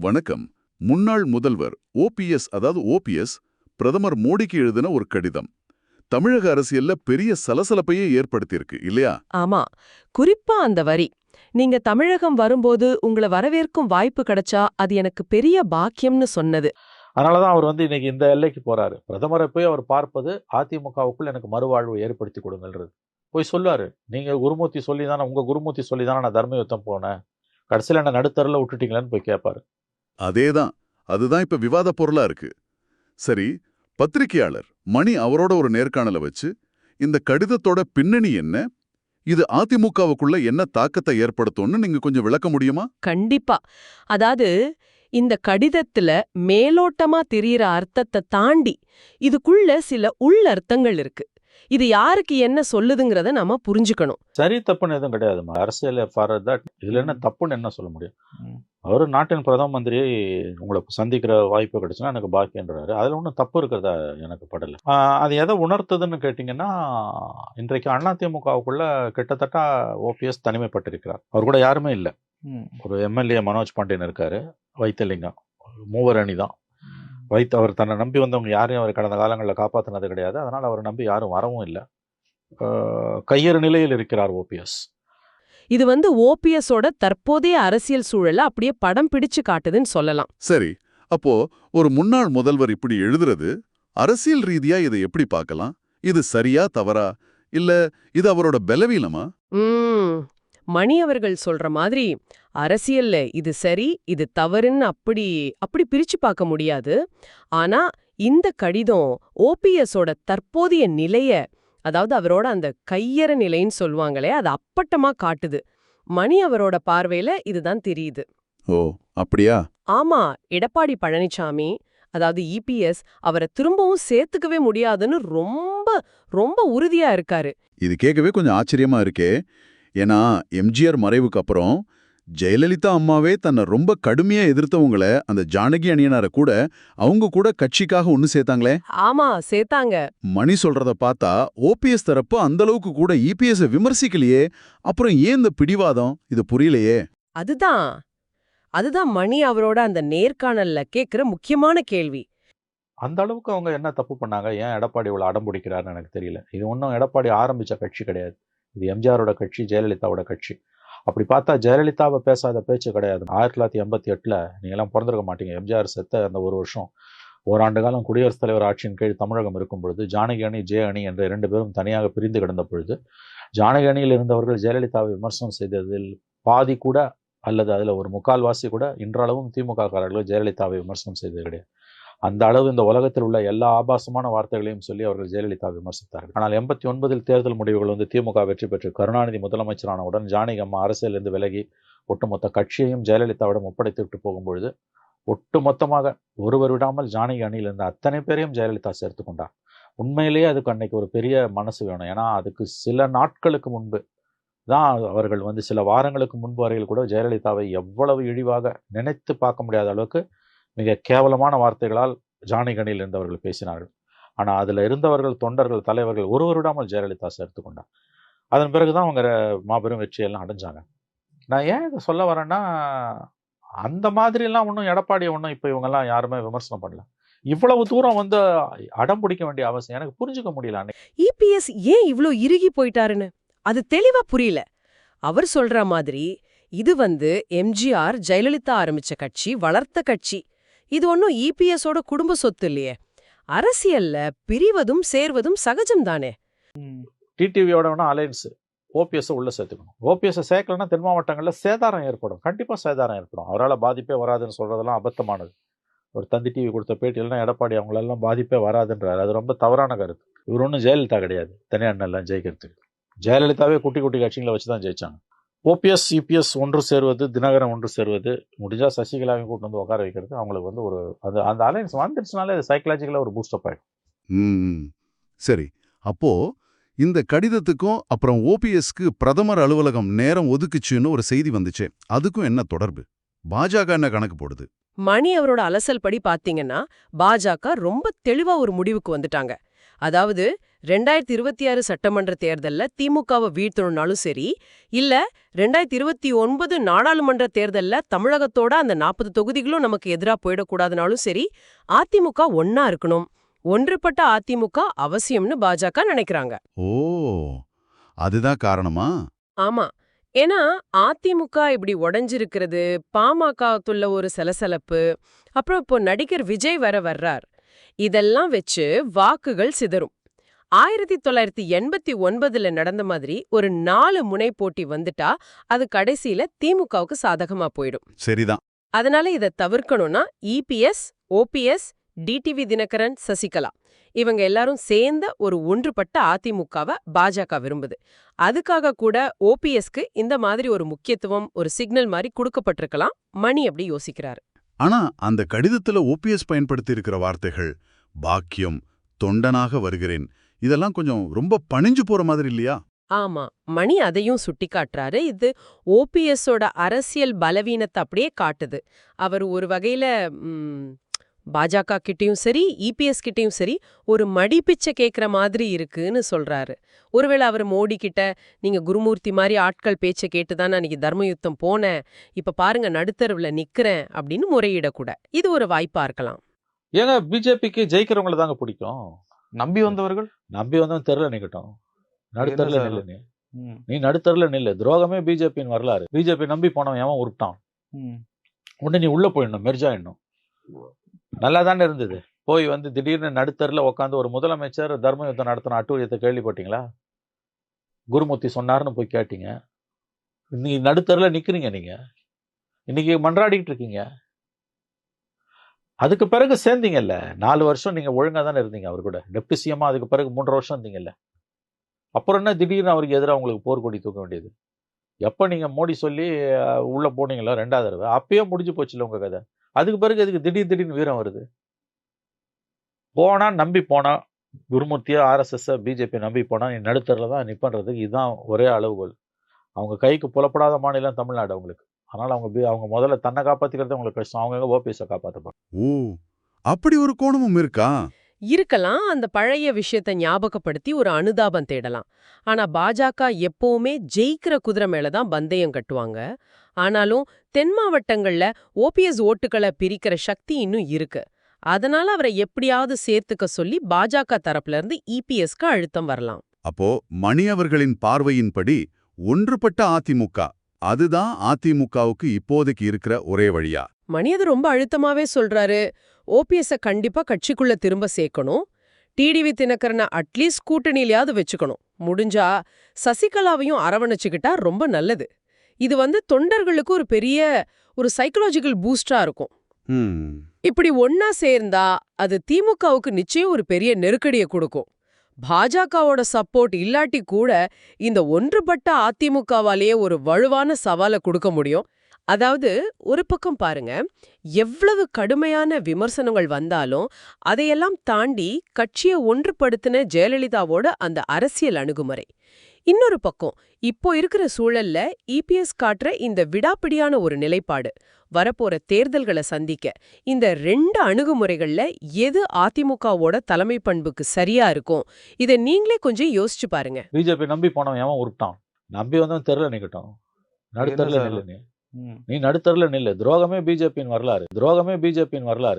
வணக்கம். முன்னாள் முதல்வர் ஓபிஎஸ் அதாவது ஓபிஎஸ் பிரதமர் மோடிக்கு எழுதின ஒரு கடிதம். தமிழக அரசியல்ல பெரிய சலசலப்பையே ஏற்படுத்தியிருக்கு இல்லையா? ஆமா. குறிப்பா அந்த வரி. நீங்க தமிழகம் வரும்போது உங்களை வரவேற்கும் வாய்ப்பு கிடைச்சா அது எனக்கு பெரிய பாக்கியம்னு சொன்னது. அதனாலதான் அவர் வந்து இன்னைக்கு இந்த எல்லைக்கு போறாரு. பிரதமரை போய் அவர் பார்ப்பது அதிமுகவுக்குள் எனக்கு மறுவாழ்வு ஏற்படுத்தி கொடுங்கன்றது போய் சொல்லுவாரு நீங்க குருமூர்த்தி சொல்லி தானே உங்க குருமூர்த்தி சொல்லி தானே நான் தர்ம யுத்தம் போனேன். கடைசியில் என்ன நடுத்தரில் விட்டுட்டீங்களான்னு போய் கேட்பாரு. அதேதான். அதுதான் இப்ப விவாத பொருளா இருக்கு. சரி பத்திரிகையாளர் மணி அவரோட ஒரு நேர்காணல வச்சு இந்த கடிதத்தோட பின்னணி என்ன? இது அதிமுகவுக்குள்ள என்ன தாக்கத்தை ஏற்படுத்தும்னு நீங்க கொஞ்சம் விளக்க முடியுமா? கண்டிப்பா. அதாவது இந்த கடிதத்துல மேலோட்டமா தெரியற அர்த்தத்தை தாண்டி இதுக்குள்ள சில உள்ளர்த்தங்கள் இருக்கு. இது யாருக்கு என்ன சொல்லுதுங்கிறத நாம புரிஞ்சுக்கணும். சரி தப்புன்னு எதுவும் கிடையாது அரசியல் ஃபார் தட் இதுல என்ன தப்புன்னு என்ன சொல்ல முடியும்? அவர் நாட்டின் பிரதம மந்திரி உங்களை சந்திக்கிற வாய்ப்பு கிடைச்சுன்னா எனக்கு பாக்கியன்றாரு. அதுல ஒன்றும் தப்பு இருக்கிறதா எனக்கு படல. அது எதை உணர்த்துதுன்னு கேட்டிங்கன்னா இன்றைக்கு அதிமுகவுக்குள்ள கிட்டத்தட்ட ஓபிஎஸ் தனிமைப்பட்டிருக்கிறார். அவர் கூட யாருமே இல்லை. ஒரு எம்எல்ஏ மனோஜ் பாண்டியன் இருக்காரு வைத்தியலிங்கம் மூவர் அணி தான். வைத்து அவர் தன்னை நம்பி வந்தவங்க யாரையும் அவர் கடந்த காலங்களில் காப்பாற்றினது கிடையாது. அதனால் அவரை நம்பி யாரும் வரவும் இல்லை. கையறு நிலையில் இருக்கிறார் ஓபிஎஸ். இது வந்து ஓபிஎஸோட தற்போதைய அரசியல் சூழலை அப்படியே படம் பிடிச்சு காட்டுதுன்னு சொல்லலாம். சரி அப்போ ஒரு முன்னாள் முதல்வர் இப்படி எழுதுறது அரசியல் ரீதியா இதை எப்படி பார்க்கலாம்? இது சரியா தவறா? இல்ல இது அவரோட பலவீனமா? ம் மணி அவர்கள் சொல்ற மாதிரி அரசியல்ல இது சரி இது தவறுன்னு அப்படி அப்படி பிரிச்சு பார்க்க முடியாது. ஆனா இந்த கடிதம் ஓபிஎஸோட தற்போதைய நிலைய அதாவது அவரோட அந்த கையற நிலைன்னு சொல்லுவாங்களே அது அப்பட்டமா காட்டுது. மணி அவரோட பார்வையில இதுதான் தெரியுது. ஓ அப்படியா? ஆமா எடப்பாடி பழனிசாமி அதாவது இபிஎஸ் அவரை திரும்பவும் சேர்த்துக்கவே முடியாதுன்னு ரொம்ப ரொம்ப உறுதியா இருக்காரு. இது கேட்கவே கொஞ்சம் ஆச்சரியமா இருக்கே. ஏன்னா எம்ஜிஆர் மறைவுக்கு அப்புறம் ஜெயலலிதா அம்மாவே தன்னை ரொம்ப கடுமையா எதிர்த்தவங்கள அந்த ஜானகி அணியனாரை கூட அவங்க கூட கட்சிக்காக ஒன்னு சேர்த்தாங்களே? ஆமா சேர்த்தாங்க. மணி சொல்றத பார்த்தா ஓபிஎஸ் தரப்பு அந்த அளவுக்கு கூட இபிஎஸ் விமர்சிக்கலையே. அப்புறம் ஏன் இந்த பிடிவாதம்? இது புரியலையே. அதுதான். அதுதான் மணி அவரோட அந்த நேர்காணல்ல கேக்குற முக்கியமான கேள்வி. அந்த அளவுக்கு அவங்க என்ன தப்பு பண்ணாங்க? ஏன் எடப்பாடி இவ்வளோ அடம் பிடிக்கிறாருன்னு எனக்கு தெரியல. இது ஒன்றும் எடப்பாடி ஆரம்பிச்ச கட்சி கிடையாது. இது எம்ஜிஆரோட கட்சி ஜெயலலிதாவோட கட்சி. அப்படி பார்த்தா ஜெயலலிதாவை பேசாத பேச்சு கிடையாது. ஆயிரத்தி தொள்ளாயிரத்தி எண்பத்தி எட்டில் நீங்களாம் பிறந்திருக்க மாட்டீங்க. எம்ஜிஆர் செத்த அந்த ஒரு வருஷம் ஓராண்டு காலம் குடியரசுத் தலைவர் ஆட்சியின் கீழ் தமிழகம் இருக்கும் பொழுது ஜானகி அணி ஜெய அணி என்ற இரண்டு பேரும் தனியாக பிரிந்து கிடந்த பொழுது ஜானகி அணியில் இருந்தவர்கள் ஜெயலலிதாவை விமர்சனம் செய்ததில் பாதி கூட அல்லது அதில் ஒரு முக்கால்வாசி கூட இன்றளவும் திமுக காரர்கள் ஜெயலலிதாவை விமர்சனம் செய்தது கிடையாது. அந்த அளவு இந்த உலகத்தில் உள்ள எல்லா ஆபாசமான வார்த்தைகளையும் சொல்லி அவர்கள் ஜெயலலிதா விமர்சித்தார்கள். ஆனால் எண்பத்தி ஒன்பதில் தேர்தல் முடிவுகள் வந்து திமுக வெற்றி பெற்று கருணாநிதி முதலமைச்சரானவுடன் ஜானகி அம்மா அரசியலிருந்து விலகி ஒட்டுமொத்த கட்சியையும் ஜெயலலிதாவிடம் ஒப்படைத்து விட்டு போகும்பொழுது ஒட்டுமொத்தமாக ஒருவர் விடாமல் ஜானகி அணியில் இருந்த அத்தனை பேரையும் ஜெயலலிதா சேர்த்து கொண்டார். உண்மையிலேயே அதுக்கு அன்னைக்கு ஒரு பெரிய மனசு வேணும். ஏன்னா அதுக்கு சில நாட்களுக்கு முன்பு தான் அவர்கள் வந்து சில வாரங்களுக்கு முன்பு வரையில் கூட ஜெயலலிதாவை எவ்வளவு இழிவாக நினைத்து பார்க்க முடியாத அளவுக்கு மிக கேவலமான வார்த்தைகளால் ஜானிகனில் இருந்தவர்கள் பேசினார்கள். ஆனால் அதில் இருந்தவர்கள் தொண்டர்கள் தலைவர்கள் ஒரு வருடாமல் ஜெயலலிதா சேர்த்து அதன் அதன் பிறகுதான் அவங்க மாபெரும் வெற்றியெல்லாம் அடைஞ்சாங்க. நான் ஏன் இதை சொல்ல வரேன்னா அந்த மாதிரிலாம் ஒன்றும் எடப்பாடியை ஒன்றும் இப்போ இவங்கெல்லாம் யாருமே விமர்சனம் பண்ணல. இவ்வளவு தூரம் வந்து அடம் பிடிக்க வேண்டிய அவசியம் எனக்கு புரிஞ்சுக்க முடியல இபிஎஸ் ஏன் இவ்வளோ இறுகி போயிட்டாருன்னு? அது தெளிவா புரியல. அவர் சொல்ற மாதிரி இது வந்து எம்ஜிஆர் ஜெயலலிதா ஆரம்பிச்ச கட்சி வளர்த்த கட்சி. இது ஒன்றும் இபிஎஸோட குடும்ப சொத்து இல்லையே. அரசியல்ல பிரிவதும் சேர்வதும் சகஜம் தானே டிடிவியோட வேணா அலையன்ஸ் ஓபிஎஸ் உள்ள சேர்த்துக்கணும். ஓபிஎஸ் சேர்க்கலன்னா தென் மாவட்டங்களில் சேதாரம் ஏற்படும். கண்டிப்பாக சேதாரம் ஏற்படும். அவரால் பாதிப்பே வராதுன்னு சொல்றதெல்லாம் அபத்தமானது. ஒரு தந்தி டிவி கொடுத்த பேட்டியிலாம் எடப்பாடி அவங்களெல்லாம் பாதிப்பே வராதுன்றாரு. அது ரொம்ப தவறான கருத்து. இவர் ஒன்றும் ஜெயலலிதா கிடையாது. தனியார் நல்லா ஜெயிக்கிறதுக்கு. ஜெயலலிதாவே குட்டி குட்டி கட்சிகளை வச்சு தான் ஜெயிச்சாங்க. ஓபிஎஸ் சிபிஎஸ் ஒன்று சேர்வது தினகரன் ஒன்று சேர்வது முடிஞ்சா சசிகலாவையும் கூட்டு வந்து உட்கார வைக்கிறது. அவங்களுக்கு வந்து ஒரு அந்த அந்த அலையன்ஸ் வந்துருச்சுனாலே அது சைக்கலாஜிக்கலாக ஒரு பூஸ்டப் ஆகிடும் ம் சரி. அப்போ இந்த கடிதத்துக்கும் அப்புறம் ஓபிஎஸ்க்கு பிரதமர் அலுவலகம் நேரம் ஒதுக்குச்சுன்னு ஒரு செய்தி வந்துச்சே. அதுக்கும் என்ன தொடர்பு? பாஜக என்ன கணக்கு போடுது? மணி அவரோட அலசல் படி பாத்தீங்கன்னா பாஜக ரொம்ப தெளிவா ஒரு முடிவுக்கு வந்துட்டாங்க. அதாவது ரெண்டாயிரத்தி இருபத்தி ஆறு சட்டமன்ற தேர்தல்ல திமுகவை வீழ்த்தணும்னாலும் சரி இல்ல ரெண்டாயிரத்தி இருபத்தி ஒன்பது நாடாளுமன்ற தேர்தல்ல தமிழகத்தோட அந்த நாற்பது தொகுதிகளும் நமக்கு எதிரா போயிடக்கூடாதுனாலும் சரி அதிமுக ஒன்னா இருக்கணும். ஒன்றுபட்ட அதிமுக அவசியம்னு பாஜக நினைக்கிறாங்க. ஓ அதுதான் காரணமா? ஆமா. ஏன்னா அதிமுக இப்படி உடைஞ்சிருக்கிறது பாமகத்துள்ள ஒரு சலசலப்பு அப்புறம் இப்போ நடிகர் விஜய் வர வர்றார். இதெல்லாம் வச்சு வாக்குகள் சிதறும். ஆயிரத்தி தொள்ளாயிரத்தி எண்பத்தி ஒன்பதுல நடந்த மாதிரி ஒரு நாலு முனை போட்டி வந்துட்டா அது கடைசியில திமுகவுக்கு சாதகமா போயிடும். சரிதான். அதனால இதை தவிர்க்கணும்னா EPS OPS TTV Dinakaran Sasikala இவங்க எல்லாரும் சேர்ந்த ஒரு ஒன்றுபட்ட அதிமுகவை பாஜக விரும்புது. அதுக்காக கூட ஓபிஎஸ்க்கு இந்த மாதிரி ஒரு முக்கியத்துவம் ஒரு சிக்னல் மாதிரி கொடுக்கப்பட்டிருக்கலாம். மணி அப்படி யோசிக்கிறாரு. ஆனா அந்த கடிதத்துல ஓபிஎஸ் பயன்படுத்தி இருக்கிற வார்த்தைகள் பாக்கியம் தொண்டனாக வருகிறேன் இதெல்லாம் கொஞ்சம் ரொம்ப பணிஞ்சு போற மாதிரி இல்லையா? ஆமா மணி அதையும் சுட்டிக்காட்டுறாரு இது ஓபிஎஸோட அரசியல் பலவீனத்தை அப்படியே காட்டுது. அவர் ஒரு வகையில பாஜக கிட்டயும் சரி இபிஎஸ் கிட்டயும் சரி ஒரு மடிப்பிச்சை கேக்குற மாதிரி இருக்குன்னு சொல்றாரு. ஒருவேளை அவர் மோடி கிட்ட நீங்க குருமூர்த்தி மாதிரி ஆட்கள் பேச்சை கேட்டுதான் நான் இன்னைக்கு தர்மயுத்தம் போனேன். இப்ப பாருங்க நடுத்தருவுல நிக்கிறேன் அப்படின்னு முறையிடக்கூட. இது ஒரு வாய்ப்பா இருக்கலாம். ஏங்க பிஜேபிக்கு ஜெயிக்கிறவங்கள தாங்க பிடிக்கும். நம்பி வந்தவர்கள்? நம்பி வந்தவன் தெருல நிக்கட்டும். நடுத்தருல? நில்லு நீ. நீ நடுத்தருல நில்லு. துரோகமே பிஜேபின்னு வரலாறு. பிஜேபி நம்பி போனவன் எவன்? உருட்டான். உடனே நீ உள்ள போயிடணும் மெர்ஜாயிடணும் நல்லா தானே இருந்தது. போய் வந்து திடீர்னு நடுத்தருல உட்காந்து ஒரு முதலமைச்சர் தர்ம யுத்தம் நடத்தின அட்டூழியத்தை கேள்விப்பட்டீங்களா? குருமூர்த்தி சொன்னாருன்னு போய் கேட்டீங்க. நீ நடுத்தருல நிக்கிறீங்க நீங்க. இன்னைக்கு மன்றாடிக்கிட்டு இருக்கீங்க. அதுக்கு பிறகு சேர்ந்தீங்கல்ல. நாலு வருஷம் நீங்க ஒழுங்கா தானே இருந்தீங்க அவர் கூட. டெப்டி சிஎம்மா அதுக்கு பிறகு மூன்று வருஷம் இருந்தீங்கல்ல. அப்புறம் என்ன திடீர்னு அவருக்கு எதிராக உங்களுக்கு போர்க்கொடி தூக்க வேண்டியது? எப்போ நீங்க மோடி சொல்லி உள்ளே உள்ள போனீங்களோ ரெண்டாவது தடவை. அப்பயே முடிஞ்சு போச்சுல உங்க கதை. அதுக்கு பிறகு எதுக்கு திடீர் திடீர்னு வீரம் வருது? போனா நம்பி போனா குருமூர்த்தியா ஆர்எஸ்எஸ்ஸை பிஜேபி நம்பி போனா நீ நடுத்தரில் தான் நிப்பன்றதுக்கு இதுதான் ஒரே அளவுகோல். அவங்க கைக்கு புலப்படாத மாநிலம் தமிழ்நாடு அவங்களுக்கு. அதனால அவங்க அவங்க முதல்ல தன்னை காப்பாத்திக்கிறது அவங்களுக்கு கஷ்டம். அவங்க ஓபிஎஸை காப்பாற்றப்போம் ஓ அப்படி ஒரு கோணமும் இருக்கா? இருக்கலாம். அந்த பழைய விஷயத்தை ஞாபகப்படுத்தி ஒரு அனுதாபம் தேடலாம். ஆனா பாஜக எப்பவுமே ஜெயிக்கிற குதிரை மேல தான் பந்தயம் கட்டுவாங்க. ஆனாலும் தென் மாவட்டங்கள்ல ஓபிஎஸ் ஓட்டுகளை பிரிக்கிற சக்தி இன்னும் இருக்கு. அதனால அவரை எப்படியாவது சேர்த்துக்க சொல்லி பாஜக தரப்புல இருந்து இபிஎஸ்க்கு அழுத்தம் வரலாம். அப்போ மணி அவர்களின் பார்வையின்படி ஒன்றுபட்ட அதிமுக அதுதான் அதிமுகவுக்கு இப்போதைக்கு இருக்கிற ஒரே வழியா. மணி அது ரொம்ப அழுத்தமாவே சொல்றாரு. ஓபிஎஸ்ஸ கண்டிப்பா கட்சிக்குள்ள திரும்ப சேர்க்கணும். டிடிவி தினகரனை அட்லீஸ்ட் கூட்டணியிலயாவது வச்சுக்கணும். முடிஞ்சா சசிகலாவையும் அரவணைச்சுக்கிட்டா ரொம்ப நல்லது. இது வந்து தொண்டர்களுக்கு ஒரு பெரிய ஒரு சைக்கலாஜிக்கல் பூஸ்டா இருக்கும். இப்படி ஒன்னா சேர்ந்தா அது திமுகவுக்கு நிச்சயம் ஒரு பெரிய நெருக்கடியை கொடுக்கும். பாஜகவோட சப்போர்ட் இல்லாட்டி கூட இந்த ஒன்றுபட்ட அதிமுகவாலேயே ஒரு வலுவான சவாலை கொடுக்க முடியும். அதாவது ஒரு பக்கம் பாருங்க எவ்வளவு கடுமையான விமர்சனங்கள் வந்தாலும் அதையெல்லாம் தாண்டி கட்சியை ஒன்றுபடுத்தின ஜெயலலிதாவோட அந்த அரசியல் அணுகுமுறை. இன்னொரு பக்கம் இப்போ இருக்கிற சூழல்ல இபிஎஸ் காட்டுற இந்த விடாப்பிடியான ஒரு நிலைப்பாடு. வரப்போற தேர்தல்களை சந்திக்க. இந்த ரெண்டு அணுகுமுறைகள்ல எது அதிமுகவோட தலைமை பண்புக்கு சரியா இருக்கும்? இத நீங்களே கொஞ்சம் யோசிச்சு பாருங்க. பிஜேபி நம்பி போனவன் உருட்டான் நம்பி வந்தவன் தெருல நிக்கட்டும். நடுத்தருல? நில்லு. நீ நடுத்தருல நில்லு. துரோகமே பிஜேபியின் வரலாறு. துரோகமே பிஜேபியின் வரலாறு.